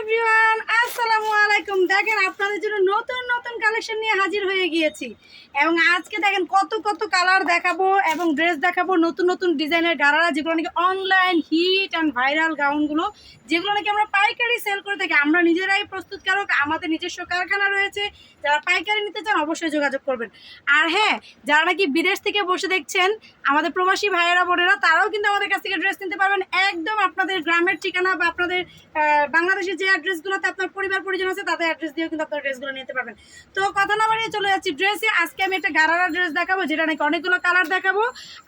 Everyone আসসালামু আলাইকুম। দেখেন, আপনাদের জন্য নতুন নতুন কালেকশন নিয়ে হাজির হয়ে গিয়েছি। এবং আজকে দেখেন কত কত কালার দেখাবো এবং ড্রেস দেখাবো, নতুন নতুন ডিজাইনের গারারা, যেগুলো নাকি অনলাইন হিট অ্যান্ড ভাইরাল গাউনগুলো যেগুলো নাকি আমরা পাইকারি সেল করে থাকি। আমরা নিজেরাই প্রস্তুতকারক, আমাদের নিজস্ব কারখানা রয়েছে। যারা পাইকারি নিতে চান অবশ্যই যোগাযোগ করবেন। আর হ্যাঁ যারা নাকি বিদেশ থেকে বসে দেখছেন, আমাদের প্রবাসী ভাইয়েরা, বোনেরা, তারাও কিন্তু আমাদের কাছ থেকে ড্রেস নিতে পারবেন। একদম আপনাদের গ্রামের ঠিকানা বা আপনাদের বাংলাদেশের যে অ্যাড্রেসগুলোতে আপনার পরিবার পরিজন আছে, তাদের অ্যাড্রেস দিয়েও কিন্তু আপনারা ড্রেসগুলো নিতে পারবেন। তো কথা না বাড়িয়ে চলে যাচ্ছি ড্রেসে আজকে আমি একটা গারারা ড্রেস দেখাবো, যেটা নাকি অনেকগুলো কালার দেখাবো।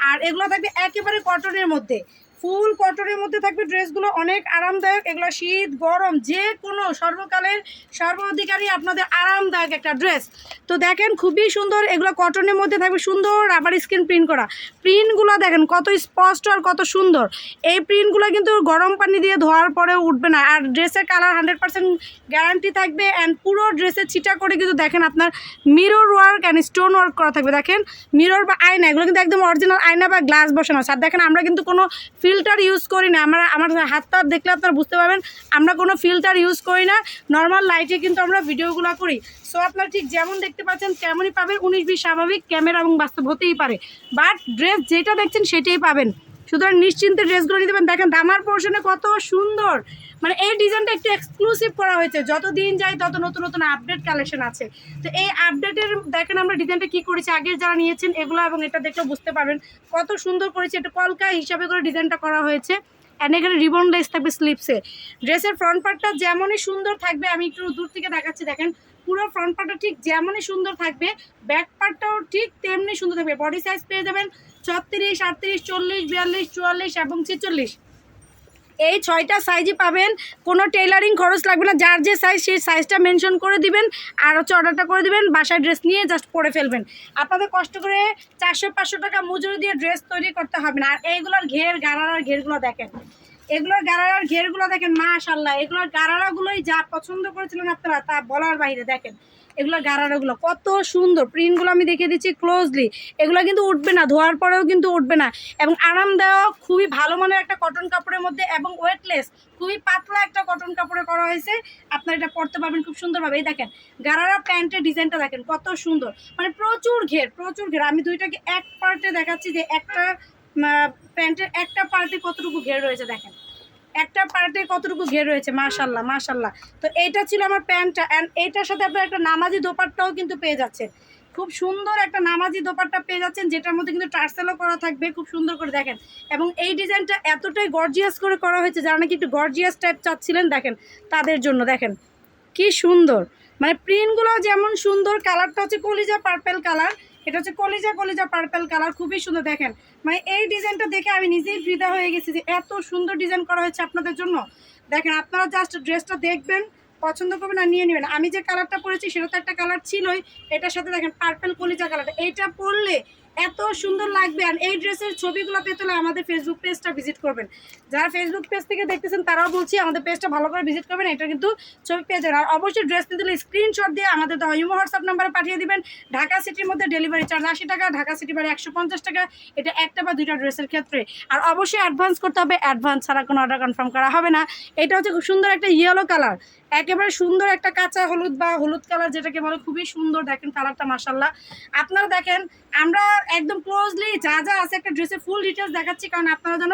আর এগুলো থাকবে একেবারে কটনের মধ্যে। ফুল কটনের মধ্যে থাকবে ড্রেসগুলো অনেক আরামদায়ক, এগুলো শীত, গরম, যে কোনো সর্বকালের সর্বাধিকারী আপনাদের আরামদায়ক একটা ড্রেস। তো দেখেন খুবই সুন্দর, এগুলো কটনের মধ্যে থাকবে সুন্দর আবার স্ক্রিন প্রিন্ট করা। প্রিন্টগুলো দেখেন কত স্পষ্ট আর কত সুন্দর। এই প্রিন্টগুলো কিন্তু গরম পানি দিয়ে ধোয়ার পরেও উঠবে না। আর ড্রেসের কালার হান্ড্রেড পার্সেন্ট গ্যারান্টি থাকবে অ্যান্ড পুরো ড্রেসের ছিটা করে কিন্তু দেখেন আপনার mirror work and stone work করা থাকবে। দেখেন মিরর বা আয়না, এগুলো কিন্তু একদম অরিজিনাল আয়না বা গ্লাস বসানো। আছে আর দেখেন, আমরা কিন্তু কোনো ফিল্টার ইউজ করি না। আমরা আমার হাত হাতটা দেখলে আপনারা বুঝতে পারবেন, আমরা কোনো ফিল্টার ইউজ করি না। নর্মাল লাইটে কিন্তু আমরা ভিডিওগুলো করি। সো আপনারা ঠিক যেমন দেখতে পাচ্ছেন, তেমনই পাবেন। উনিশ বিশ স্বাভাবিক, ক্যামেরা এবং বাস্তব হতেই পারে। বাট ড্রেস যেটা দেখছেন সেটাই পাবেন। সুতরাং নিশ্চিন্তে ড্রেসগুলো নিতে পারেন। দেখেন, দামার পোর্শনে কত সুন্দর। মানে এই ডিজাইনটা একটু এক্সক্লুসিভ করা হয়েছে। যত দিন যায় তত নতুন নতুন আপডেট কালেকশন আছে। তো এই আপডেটের দেখেন আমরা ডিজাইনটা কি করেছি আগের যারা নিয়েছেন এগুলো এবং এটা দেখলে বুঝতে পারবেন কত সুন্দর করেছে। এটা কলকা হিসাবে করে ডিজাইনটা করা হয়েছে। অ্যান্ড এখানে রিবন লেস থাকবে স্লিপসে ড্রেসের ফ্রন্ট পার্টটা যেমনই সুন্দর থাকবে, আমি একটু দূর থেকে দেখাচ্ছি। দেখেন পুরো ফ্রন্ট পার্টটা ঠিক যেমনই সুন্দর থাকবে ব্যাক পার্টটাও ঠিক তেমনি সুন্দর থাকবে। বডি সাইজ পেয়ে যাবেন ছত্রিশ, আটত্রিশ, চল্লিশ, বিয়াল্লিশ, চুয়াল্লিশ এবং ছেচল্লিশ। এই ছয়টা সাইজই পাবেন, কোনো টেইলারিং খরচ লাগবে না, যার যে সাইজ সেই সাইজটা মেনশন করে দিবেন আর হচ্ছে অর্ডারটা করে দিবেন, বাসায় ড্রেস নিয়ে জাস্ট পরে ফেলবেন। আপনাদের কষ্ট করে চারশো, পাঁচশো টাকা মজুরি দিয়ে ড্রেস তৈরি করতে হবে না। আর এইগুলোর ঘের গারার ঘেরগুলো দেখেন। এগুলোর গারার ঘেরগুলো দেখেন মাশাল্লাহ এগুলোর গারারাগুলোই যা পছন্দ করেছিলেন আপনারা, তা বলার বাইরে দেখেন। এগুলো গারারাগুলো কত সুন্দর। প্রিন্টগুলো আমি দেখিয়ে দিচ্ছি ক্লোজলি এগুলো কিন্তু উঠবে না, ধোয়ার পরেও কিন্তু উঠবে না। এবং আরামদায়ক, খুবই ভালো মানের একটা কটন কাপড়ের মধ্যে এবং ওয়েটলেস খুবই পাতলা একটা কটন কাপড়ে করা হয়েছে। আপনারা এটা পরতে পারবেন খুব সুন্দরভাবে। এই দেখেন গারারা প্যান্টের ডিজাইনটা দেখেন, কত সুন্দর। মানে প্রচুর ঘের প্রচুর ঘের। আমি দুইটাকে এক পার্টে দেখাচ্ছি যে একটা প্যান্টের একটা পার্টে কতটুকু ঘের রয়েছে দেখেন। একটা পার্টে কতটুকু ঘের রয়েছে, মাশাল্লাহ মাশাল্লাহ। তো এইটা ছিল আমার প্যান্টটা অ্যান্ড এইটার সাথে আপনার একটা নামাজি দোপাট্টাও কিন্তু পেয়ে যাচ্ছেন। খুব সুন্দর একটা নামাজি দোপাট্টা পেয়ে যাচ্ছেন, যেটার মধ্যে কিন্তু টার্সেলও করা থাকবে, খুব সুন্দর করে দেখেন। এবং এই ডিজাইনটা এতটাই গর্জিয়াস করে করা হয়েছে, যারা নাকি একটু গর্জিয়াস টাইপ চাচ্ছিলেন, দেখেন, তাদের জন্য, দেখেন। কি সুন্দর। মানে প্রিন্টগুলো যেমন সুন্দর কালারটা হচ্ছে কলিজা পার্পেল কালার এটা হচ্ছে কলিজা কলিজা পার্পেল কালার খুবই সুন্দর, দেখেন। মানে এই ডিজাইনটা দেখে আমি নিজেই ফ্রিদা হয়ে গেছি যে এত সুন্দর ডিজাইন করা হয়েছে আপনাদের জন্য। দেখেন, আপনারা জাস্ট ড্রেসটা দেখবেন, পছন্দ করবেন আর নিয়ে নেবেন। আমি যে কালারটা পরেছি, সেটা তো একটা কালার ছিলই। এটার সাথে দেখেন পার্পেল কলিজা কালারটা এইটা পরলে এত সুন্দর লাগবে। আর এই ড্রেসের ছবিগুলো পেতে হলে আমাদের ফেসবুক পেজটা ভিজিট করবেন। যারা ফেসবুক পেজ থেকে দেখতেছেন, তারাও বলছি আমাদের পেজটা ভালো করে ভিজিট করবেন। এটা কিন্তু ছবি পেয়ে যাবেন। আর অবশ্যই ড্রেস নিতে হলে স্ক্রিনশট দিয়ে আমাদের তো ইমো হোয়াটসঅ্যাপ নাম্বারে পাঠিয়ে দিবেন। ঢাকা সিটির মধ্যে ডেলিভারি চার্জ আশি টাকা, ঢাকা সিটি বাড়ি একশো পঞ্চাশ টাকা। এটা একটা বা দুইটা ড্রেসের ক্ষেত্রে। আর অবশ্যই অ্যাডভান্স করতে হবে। অ্যাডভান্স ছাড়া কোনো অর্ডার কনফার্ম করা হবে না। এটা হচ্ছে খুব সুন্দর একটা ইয়েলো কালার একেবারে সুন্দর একটা কাঁচা হলুদ বা হলুদ কালার যেটাকে বলে, খুবই সুন্দর দেখেন কালারটা মাসাল্লাহ আপনারা দেখেন, আমরা একদম ক্লোজলি যা যা আছে একটা ড্রেসের ফুল ডিটেলস দেখাচ্ছি, কারণ আপনারা যেন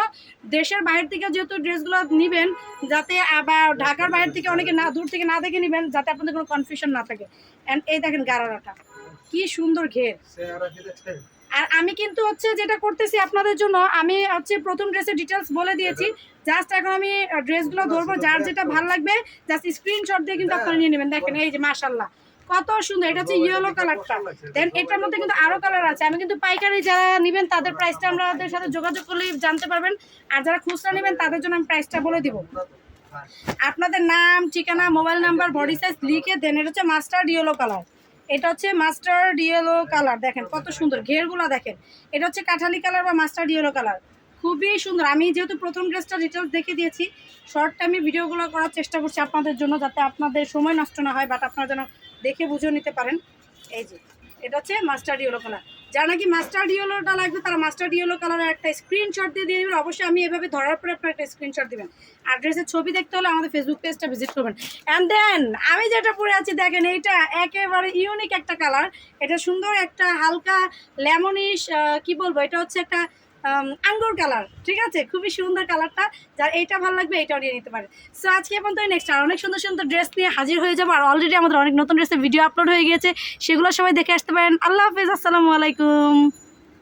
দেশের বাইরের থেকে যেহেতু ড্রেসগুলো নেবেন, যাতে আবার ঢাকার বাইরে থেকে অনেকে না, দূর থেকে না দেখে নেবেন, যাতে আপনাদের কোনো কনফিউশন না থাকে। অ্যান্ড এই দেখেন গারারাটা, কি সুন্দর ঘের। আর আমি কিন্তু হচ্ছে যেটা করতেছি আপনাদের জন্য আমি হচ্ছে প্রথম ড্রেসের ডিটেলস বলে দিয়েছি। জাস্ট এখন আমি ড্রেসগুলো ধরবো যার যেটা ভালো লাগবে জাস্ট স্ক্রিনশট দিয়ে কিন্তু আপনারা নিয়ে নেবেন। দেখেন এই যে মাশাল্লাহ কত সুন্দর এটা হচ্ছে ইয়েলো কালারটা দেন এটার মধ্যে কিন্তু আরও কালার আছে। আমি কিন্তু পাইকারি যারা নেবেন তাদের প্রাইসটা আমাদের সাথে যোগাযোগ করলেই জানতে পারবেন। আর যারা খুচরা নেবেন তাদের জন্য আমি প্রাইসটা বলে দিব। আপনাদের নাম ঠিকানা মোবাইল নাম্বার বডি সাইজ লিখে দেন এটা হচ্ছে মাস্টার্ড ইয়েলো কালার এটা হচ্ছে মাস্টার ইয়েলো কালার, দেখেন কত সুন্দর, ঘেরগুলো দেখেন। এটা হচ্ছে কাঁঠালি কালার বা মাস্টার ইয়েলো কালার। খুবই সুন্দর। আমি যেহেতু প্রথম ড্রেসটা ডিটেলস দেখে দিয়েছি শর্ট টাইমে ভিডিওগুলো করার চেষ্টা করছি আপনাদের জন্য যাতে আপনাদের সময় নষ্ট না হয় বাট আপনারা যেন দেখে বুঝেও নিতে পারেন। এই যে, এটা হচ্ছে মাস্টার ইয়েলো কালার। যারা নাকি মাস্টার্ড ইয়েলোটা লাগবে, তারা মাস্টার্ড ইয়েলো কালারের একটা স্ক্রিনশট দিয়ে দিয়ে দেবেন। অবশ্যই আমি এভাবে ধরার পরে আপনার একটা স্ক্রিনশট দেবেন। অ্যাড্রেসের ড্রেসের ছবি দেখতে হলে আমাদের ফেসবুক পেজটা ভিজিট করবেন। অ্যান্ড দেন আমি যেটা পরে আছি, দেখেন এইটা একেবারে ইউনিক একটা কালার এটা সুন্দর একটা হালকা লেমনিশ কি বলব? এটা হচ্ছে একটা আঙ্গুর কালার, ঠিক আছে? খুবই সুন্দর কালারটা। যার এইটা ভালো লাগবে এটাও নিয়ে নিতে পারে। সো আজকে এখন তো নেক্সট আর অনেক সুন্দর সুন্দর ড্রেস নিয়ে হাজির হয়ে যাব। আর অলরেডি আমাদের অনেক নতুন ড্রেসের ভিডিও আপলোড হয়ে গিয়েছে। সেগুলো সবাই দেখে আসতে পারেন। আল্লাহ হাফিজ, আসসালামু আলাইকুম।